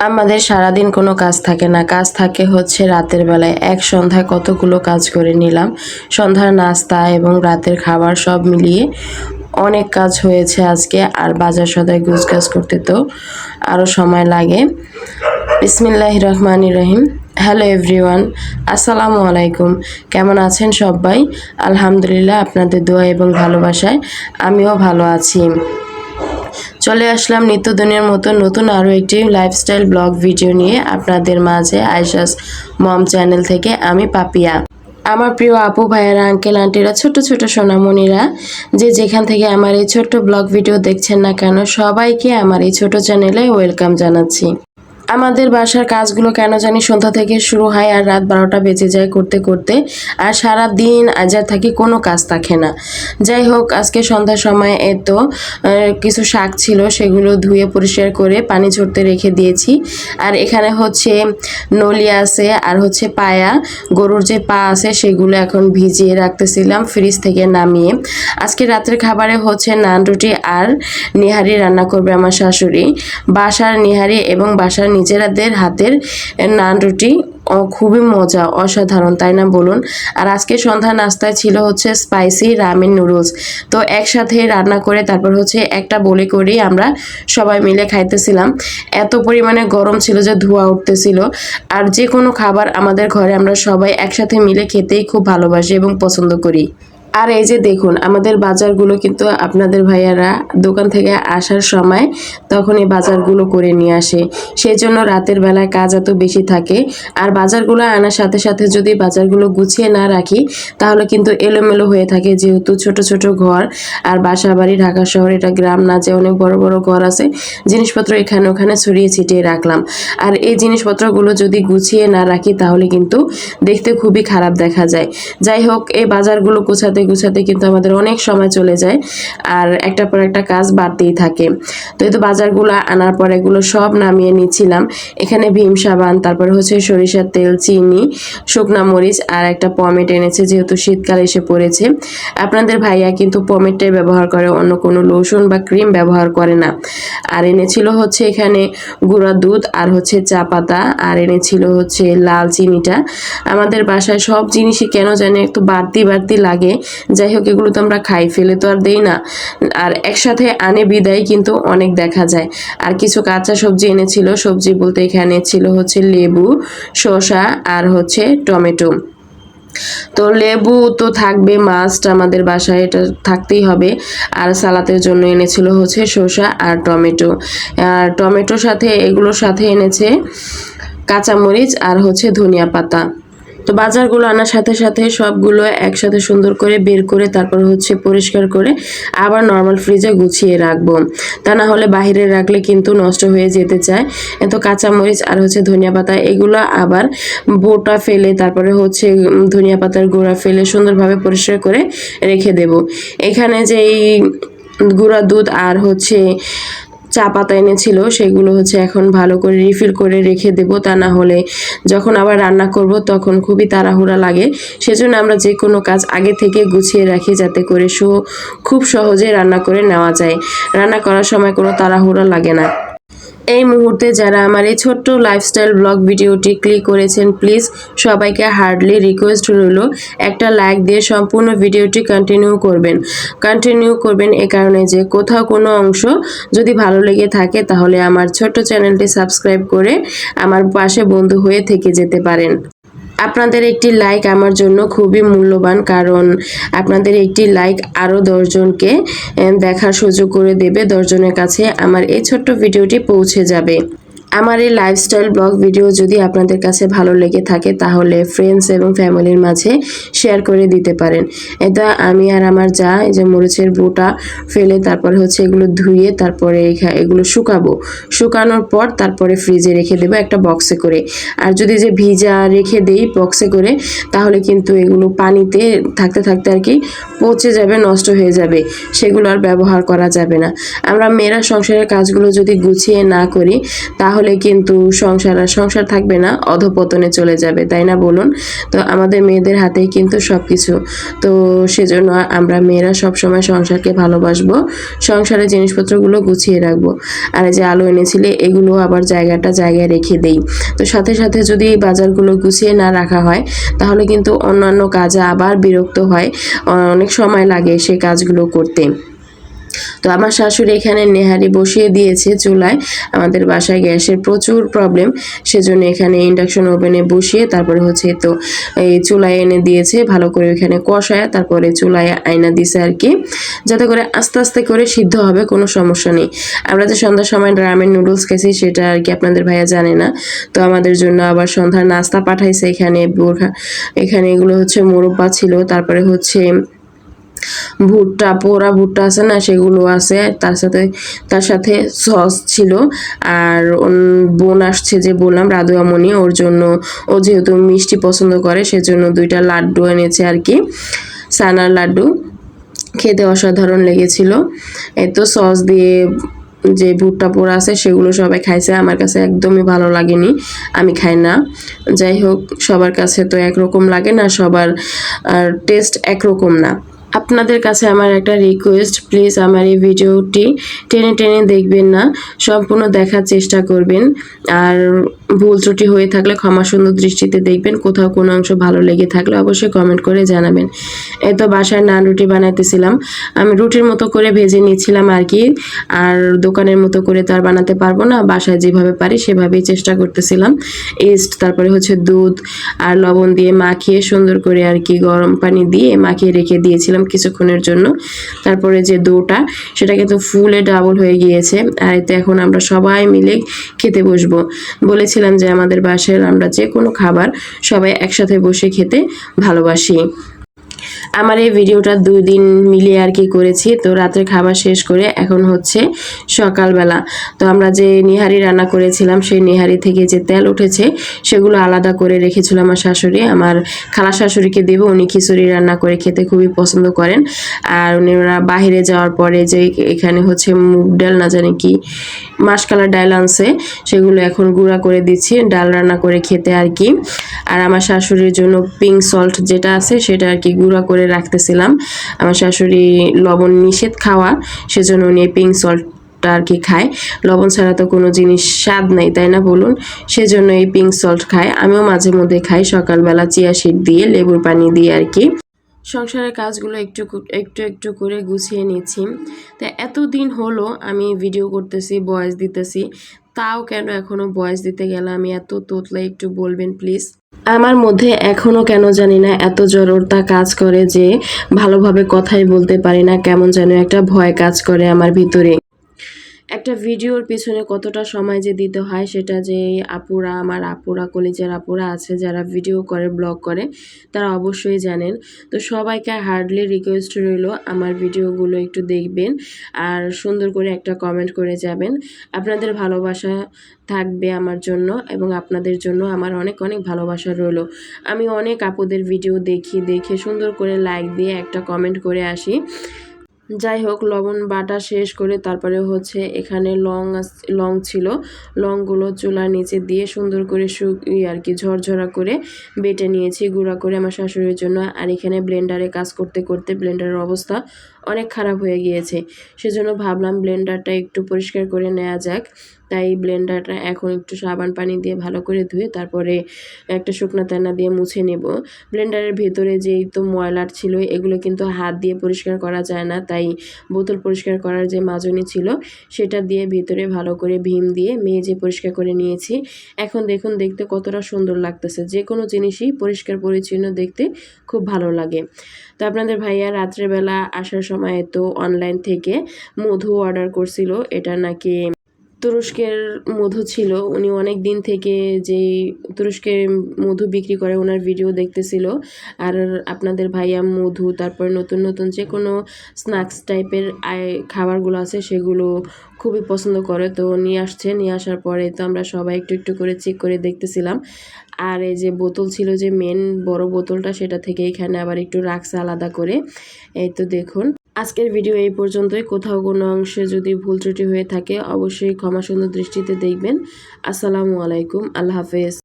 আমাদের সারাদিন কোনো কাজ থাকে না। কাজ থাকে হচ্ছে রাতের বেলায়। এক সন্ধ্যায় কতগুলো কাজ করে নিলাম। সন্ধ্যার নাস্তা এবং রাতের খাবার সব মিলিয়ে অনেক কাজ হয়েছে আজকে। আর বাজার সদায় গুছগাছ করতে তো আরও সময় লাগে। বিসমিল্লাহ রহমান রহিম। হ্যালো এভরিওয়ান, আসসালামু আলাইকুম। কেমন আছেন সবাই? আলহামদুলিল্লাহ আপনাদের দোয়া এবং ভালোবাসায় আমিও ভালো আছি। চলে আসলাম নিত্যদিনের মতো নতুন আরও একটি লাইফস্টাইল ব্লগ ভিডিও নিয়ে আপনাদের মাঝে আয়সাস মম চ্যানেল থেকে আমি পাপিয়া। আমার প্রিয় আপু, ভাইয়েরা আঙ্কেল আন্টিরা ছোট ছোট সোনামণিরা, যে যেখান থেকে আমার এই ছোট্ট ব্লগ ভিডিও দেখছেন না কেন, সবাইকে আমার এই ছোট চ্যানেলে ওয়েলকাম জানাচ্ছি। আমাদের বাসার কাজগুলো কেন জানি সন্ধ্যা থেকে শুরু হয় আর রাত বারোটা বেজে যায় করতে করতে। আর সারা দিন আজার থাকি কোনো কাজ থাকে না। যাই হোক, আজকে সন্ধ্যার সময় এত কিছু শাক ছিল, সেগুলো ধুয়ে পরিষ্কার করে পানি ঝরতে রেখে দিয়েছি। আর এখানে হচ্ছে নলি আছে আর হচ্ছে পায়া। গরুর যে পা আছে সেগুলো এখন ভিজিয়ে রাখতেছিলাম ফ্রিজ থেকে নামিয়ে। আজকে রাতের খাবারে হচ্ছে নান রুটি আর নিহারি রান্না করবে আমার শাশুড়ি। বাসার নিহারি এবং বাসার নিজেরাদের হাতের নান রুটি খুবই মজা, অসাধারণ, তাই না বলুন? আর আজকে সন্ধ্যা নাস্তায় ছিল হচ্ছে স্পাইসি রামেন নুডলস তো একসাথে রান্না করে তারপর হচ্ছে একটা বলে করেই আমরা সবাই মিলে খাইতেছিলাম। এত পরিমাণে গরম ছিল যে ধোয়া উঠতেছিল। আর যে কোনো খাবার আমাদের ঘরে আমরা সবাই একসাথে মিলে খেতেই খুব ভালোবাসি এবং পছন্দ করি। আর এই যে দেখুন, আমাদের বাজারগুলো কিন্তু আপনাদের ভাইয়ারা দোকান থেকে আসার সময় তখন এই বাজারগুলো করে নিয়ে আসে। সেই জন্য রাতের বেলায় কাজ এত বেশি থাকে। আর বাজারগুলো আনার সাথে সাথে যদি বাজারগুলো গুছিয়ে না রাখি, তাহলে কিন্তু এলোমেলো হয়ে থাকে যেহেতু ছোট ছোট ঘর। আর বাসা বাড়ি ঢাকা শহর, এটা গ্রাম না, যে অনেক বড় বড় ঘর আছে, জিনিসপত্র এখানে ওখানে ছড়িয়ে ছিটিয়ে রাখলাম। আর এই জিনিসপত্রগুলো যদি গুছিয়ে না রাখি, তাহলে কিন্তু দেখতে খুবই খারাপ দেখা যায়। যাই হোক, এই বাজারগুলো গুছাতে গুছাতে কিন্তু আমাদের অনেক সময় চলে যায় আর একটা পর একটা কাজ বাড়তেই থাকে। তো এই তো বাজারগুলো আনার পর এগুলো সব নামিয়ে নিচ্ছিলাম। এখানে ভীম সাবান, তারপর হচ্ছে সরিষার তেল, চিনি, শুকনা মরিচ আর একটা পমেট এনেছে যেহেতু শীতকাল এসে পড়েছে। আপনাদের ভাইয়া কিন্তু পমেটটাই ব্যবহার করে, অন্য কোনো লোশন বা ক্রিম ব্যবহার করে না। আর এনেছিল হচ্ছে এখানে গুঁড়া দুধ আর হচ্ছে চা পাতা আর এনেছিল হচ্ছে লাল চিনিটা। আমাদের বাসায় সব জিনিসই কেন জানি একটু বাড়তি বাড়তি লাগে। যাই হোক, এগুলো তো আমরা খাই, ফেলে তো আর দেই না। আর একসাথে আনে বিদায় কিন্তু অনেক দেখা যায়। আর কিছু কাঁচা সবজি এনেছিল, সবজি বলতে এখানে ছিল হচ্ছে লেবু, শসা আর হচ্ছে টমেটো। তো লেবু তো থাকবে মাস্ট আমাদের বাসায় এটা থাকতেই হবে। আর সালাতের জন্য এনেছিল হচ্ছে শসা আর টমেটো। আর টমেটোর সাথে, এগুলোর সাথে এনেছে কাঁচামরিচ আর হচ্ছে ধনিয়া পাতা। তো বাজারগুলো আনার সাথে সাথে সবগুলো একসাথে সুন্দর করে বের করে তারপর হচ্ছে পরিষ্কার করে আবার নর্মাল ফ্রিজে গুছিয়ে রাখব। তা না হলে বাইরে রাখলে কিন্তু নষ্ট হয়ে যেতে চায়। এত কাঁচামরিচ আর হচ্ছে ধনিয়া পাতা এগুলো আবার বোটা ফেলে তারপরে হচ্ছে ধনিয়া পাতার গোড়া ফেলে সুন্দরভাবে পরিষ্কার করে রেখে দেব। এখানে যে এই গুঁড়া দুধ আর হচ্ছে চা পাতা এনেছিল, সেগুলো হচ্ছে এখন ভালো করে রিফিল করে রেখে দেব। তা না হলে যখন আবার রান্না করব, তখন খুবই তাড়াহুড়া লাগে। সেজন্য আমরা যে কোনো কাজ আগে থেকে গুছিয়ে রাখি যাতে করে সো খুব সহজে রান্না করে নেওয়া যায়। রান্না করার সময় কোনো তাড়াহুড়া লাগে না। এই মুহূর্তে যারা আমার এই ছোট্ট লাইফস্টাইল ব্লগ ভিডিওটি ক্লিক করেছেন প্লিজ সবাইকে হার্ডলি রিকোয়েস্ট রইল একটা লাইক দিয়ে সম্পূর্ণ ভিডিওটি কন্টিনিউ করবেন। কন্টিনিউ করবেন এ কারণে যে কোথাও কোনো অংশ যদি ভালো লেগে থাকে তাহলে আমার ছোট্ট চ্যানেলটি সাবস্ক্রাইব করে আমার পাশে বন্ধু হয়ে থেকে যেতে পারেন। আপনাদের একটি লাইক আমার জন্য খুবই মূল্যবান, কারণ আপনাদের একটি লাইক আরও দশজনকে দেখার সুযোগ করে দেবে, দশজনের কাছে আমার এই ছোট্ট ভিডিওটি পৌঁছে যাবে। আমার এই লাইফস্টাইল ব্লগ ভিডিও যদি আপনাদের কাছে ভালো লেগে থাকে, তাহলে ফ্রেন্ডস এবং ফ্যামিলির মাঝে শেয়ার করে দিতে পারেন। এটা আমি আর আমার যা, এই যে মরিচের বোটা ফেলে তারপরে হচ্ছে এগুলো ধুয়ে তারপরে এগুলো শুকাবো। শুকানোর পর তারপরে ফ্রিজে রেখে দেবো একটা বক্সে করে। আর যদি যে ভিজা রেখে দেই বক্সে করে, তাহলে কিন্তু এগুলো পানিতে থাকতে থাকতে আর কি পচে যাবে, নষ্ট হয়ে যাবে। সেগুলো আর ব্যবহার করা যাবে না। আমরা মেয়েরা সংসারের কাজগুলো যদি গুছিয়ে না করি, তাহলে তাহলে কিন্তু সংসার আর সংসার থাকবে না, অধপতনে চলে যাবে, তাই না বলুন? তো আমাদের মেয়েদের হাতেই কিন্তু সব কিছু তো সেজন্য আমরা মেয়েরা সবসময় সংসারকে ভালোবাসবো, সংসারের জিনিসপত্রগুলো গুছিয়ে রাখব। আর যে আলু এনেছিলে, এগুলো আবার জায়গাটা জায়গায় রেখে দেই। তো সাথে সাথে যদি এই বাজারগুলো গুছিয়ে না রাখা হয়, তাহলে কিন্তু অন্যান্য কাজে আবার বিরক্ত হয় অনেক সময় লাগে সে কাজগুলো করতে। তো আমার শাশুড়ি এখানে নেহারি বসিয়ে দিয়েছে চুলায়। আমাদের বাসায় গ্যাসের প্রচুর প্রবলেম সেজন্য এখানে ইন্ডাকশন ওভেনে বসিয়ে তারপরে হচ্ছে তো এই চুলায় এনে দিয়েছে, ভালো করে ওইখানে কষায়, তারপরে চুলায় আয়না দিছে আর কি। যাতে করে আস্তে আস্তে করে সিদ্ধ হবে, কোনো সমস্যা নেই। আমরা যে সন্ধ্যার সময় রামেন নুডলস খেয়েছি, সেটা আর কি আপনাদের ভাইয়া জানে না। তো আমাদের জন্য আবার সন্ধ্যার নাস্তা পাঠাইছে এখানে এখানে এগুলো হচ্ছে মোরব্বা ছিল, তারপরে হচ্ছে ভুট্টা, পোড়া ভুট্টা আছে না, সেগুলো আছে। তার সাথে তার সাথে সস ছিল। আর বোন আসছে যে বললাম রাধুয়ামণি ওর জন্য ও যেহেতু মিষ্টি পছন্দ করে, সেজন্য দুইটা লাড্ডু এনেছে আর কি। সানার লাড্ডু। খেতে অসাধারণ লেগেছিল। এই তো সস দিয়ে যে ভুট্টা, পোড়া আছে, সেগুলো সবাই খাইছে। আমার কাছে একদমই ভালো লাগেনি। আমি খাই না। যাই হোক, সবার কাছে তো একরকম লাগে না, সবার টেস্ট একরকম না। আপনাদের কাছে আমার একটা রিকোয়েস্ট প্লিজ আমার এই ভিডিওটি টেনে টেনে দেখবেন না, সম্পূর্ণ দেখার চেষ্টা করবেন। আর ভুল ত্রুটি হয়ে থাকলে ক্ষমা সুন্দর দৃষ্টিতে দেখবেন, কোথাও কোনো অংশ ভালো লেগে থাকলে অবশ্যই কমেন্ট করে জানাবেন। এই তো বাসায় নান রুটি বানাইতেছিলাম। আমি রুটির মতো করে ভেজে নিয়েছিলাম আর কি, আর দোকানের মতো করে তো আর বানাতে পারব না, বাসায় যেভাবে পারি সেভাবেই চেষ্টা করতেছিলাম। ইস্ট তারপরে হচ্ছে দুধ আর লবণ দিয়ে মাখিয়ে সুন্দর করে আর কি গরম পানি দিয়ে মাখিয়ে রেখে দিয়েছিলাম। কিছুক্ষণের জন্য। তারপরে যে দোটা সেটা কিন্তু ফুলে ডাবল হয়ে গিয়েছে। আর এতে এখন আমরা সবাই মিলে খেতে বসবো। বলেছিলাম যে আমাদের বাসায় আমরা যে কোনো খাবার সবাই একসাথে বসে খেতে ভালোবাসি। আমার এই ভিডিওটা দুই দিন মিলিয়ে আর কি করেছি। তো রাতের খাবার শেষ করে এখন হচ্ছে সকালবেলা। তো আমরা যে নিহারি রান্না করেছিলাম, সেই নিহারি থেকে যে তেল উঠেছে, সেগুলো আলাদা করে রেখেছিল আমার শাশুড়ি। আমার খালা শাশুড়িকে দেবো, উনি খিচুড়ি রান্না করে খেতে খুবই পছন্দ করেন। আর উনি ওরা বাহিরে যাওয়ার পরে যে এখানে হচ্ছে মুগ ডাল, না জানি কি মাসকালা ডাল আনছে, সেগুলো এখন গুঁড়া করে দিচ্ছি, ডাল রান্না করে খেতে আর কি। আর আমার শাশুড়ির জন্য পিঙ্ক সল্ট যেটা আছে, সেটা আর কি গুঁড়া করে রাখতেছিলাম। আমার শাশুড়ি লবণ নিষেধ খাওয়া, সেজন্য উনি পিঙ্ক সল্টটা আর কি খায়। লবণ ছাড়া তো কোনো জিনিস স্বাদ নেই, তাই না বলুন? সেজন্য এই পিঙ্ক সল্ট খায়। আমিও মাঝে মধ্যে খাই, সকালবেলা চিয়া সিড দিয়ে, লেবুর পানি দিয়ে আর কি। সংসারের কাজগুলো একটু একটু একটু করে গুছিয়ে নিচ্ছি। তো এতদিন হলো আমি ভিডিও করতেছি ভয়েস দিতেছি। তাও কেন এখনও বয়স দিতে গেলে আমি এত তোতলা একটু বলবেন প্লিজ আমার মধ্যে এখনও কেন জানি না এত জড়তা কাজ করে যে ভালোভাবে কথাই বলতে পারি না, কেমন যেন একটা ভয় কাজ করে আমার ভিতরে। একটা ভিডিওর পিছনে কতটা সময় যে দিতে হয় সেটা যে আপুরা, আমার আপুরা, কলেজের আপুরা আছে যারা ভিডিও করে, ব্লগ করে, তারা অবশ্যই জানেন। তো সবাইকে হার্ডলি রিকোয়েস্ট রইল আমার ভিডিওগুলো একটু দেখবেন আর সুন্দর করে একটা কমেন্ট করে যাবেন। আপনাদের ভালোবাসা থাকবে আমার জন্য এবং আপনাদের জন্য আমার অনেক অনেক ভালোবাসা রইল। আমি অনেক আপুদের ভিডিও দেখি, দেখে সুন্দর করে লাইক দিয়ে একটা কমেন্ট করে আসি। যাই হোক, লবণ বাটা শেষ করে তারপরে হচ্ছে এখানে লং লং ছিল। লংগুলো চুলার নিচে দিয়ে সুন্দর করে শু ই আর কি ঝরঝরা করে বেটে নিয়েছি, গুঁড়া করে আমার শাশুড়ির জন্য। আর এখানে ব্লেন্ডারে কাজ করতে করতে ব্লেন্ডারের অবস্থা অনেক খারাপ হয়ে গিয়েছে। সেজন্য ভাবলাম ব্লেন্ডারটা একটু পরিষ্কার করে নেওয়া যাক। তাই ব্লেন্ডারটা এখন একটু সাবান পানি দিয়ে ভালো করে ধুয়ে তারপরে একটা শুকনো তেনা দিয়ে মুছে নেব। ব্লেন্ডারের ভেতরে যেই তো ময়লার ছিল, এগুলো কিন্তু হাত দিয়ে পরিষ্কার করা যায় না। তাই বোতল পরিষ্কার করার যে মাজনি ছিল, সেটা দিয়ে ভেতরে ভালো করে ভীম দিয়ে মেজে পরিষ্কার করে নিয়েছি। এখন দেখুন, দেখতে কতটা সুন্দর লাগতেছে। যে কোনো জিনিসই পরিষ্কার পরিচ্ছন্ন দেখতে খুব ভালো লাগে। তো আপনাদের ভাইয়া রাত্রেবেলা আসার সময় তো অনলাইন থেকে মধু অর্ডার করছিল। এটা নাকি তুরস্কের মধু ছিল। উনি অনেক দিন থেকে যেই তুরস্কে মধু বিক্রি করে ওনার ভিডিও দেখতেছিল। আর আপনাদের ভাইয়া মধু, তারপর নতুন নতুন যে কোনো স্ন্যাক্স টাইপের খাবারগুলো আছে সেগুলো খুবই পছন্দ করে। তো নিয়ে আসছে, নিয়ে আসার পরে তো আমরা সবাই একটু একটু করে চেক করে দেখতেছিলাম। আর এই যে বোতল ছিল যে মেন বড় বোতলটা সেটা থেকে এখানে আবার একটু রাখছে আলাদা করে। এই তো দেখুন। আজকের ভিডিও এই পর্যন্তই। কোথাও কোনো অংশে যদি ভুল ত্রুটি হয়ে থাকে, অবশ্যই ক্ষমা সুন্দর দৃষ্টিতে দেখবেন। আসসালামু আলাইকুম। আল্লাহ হাফেজ।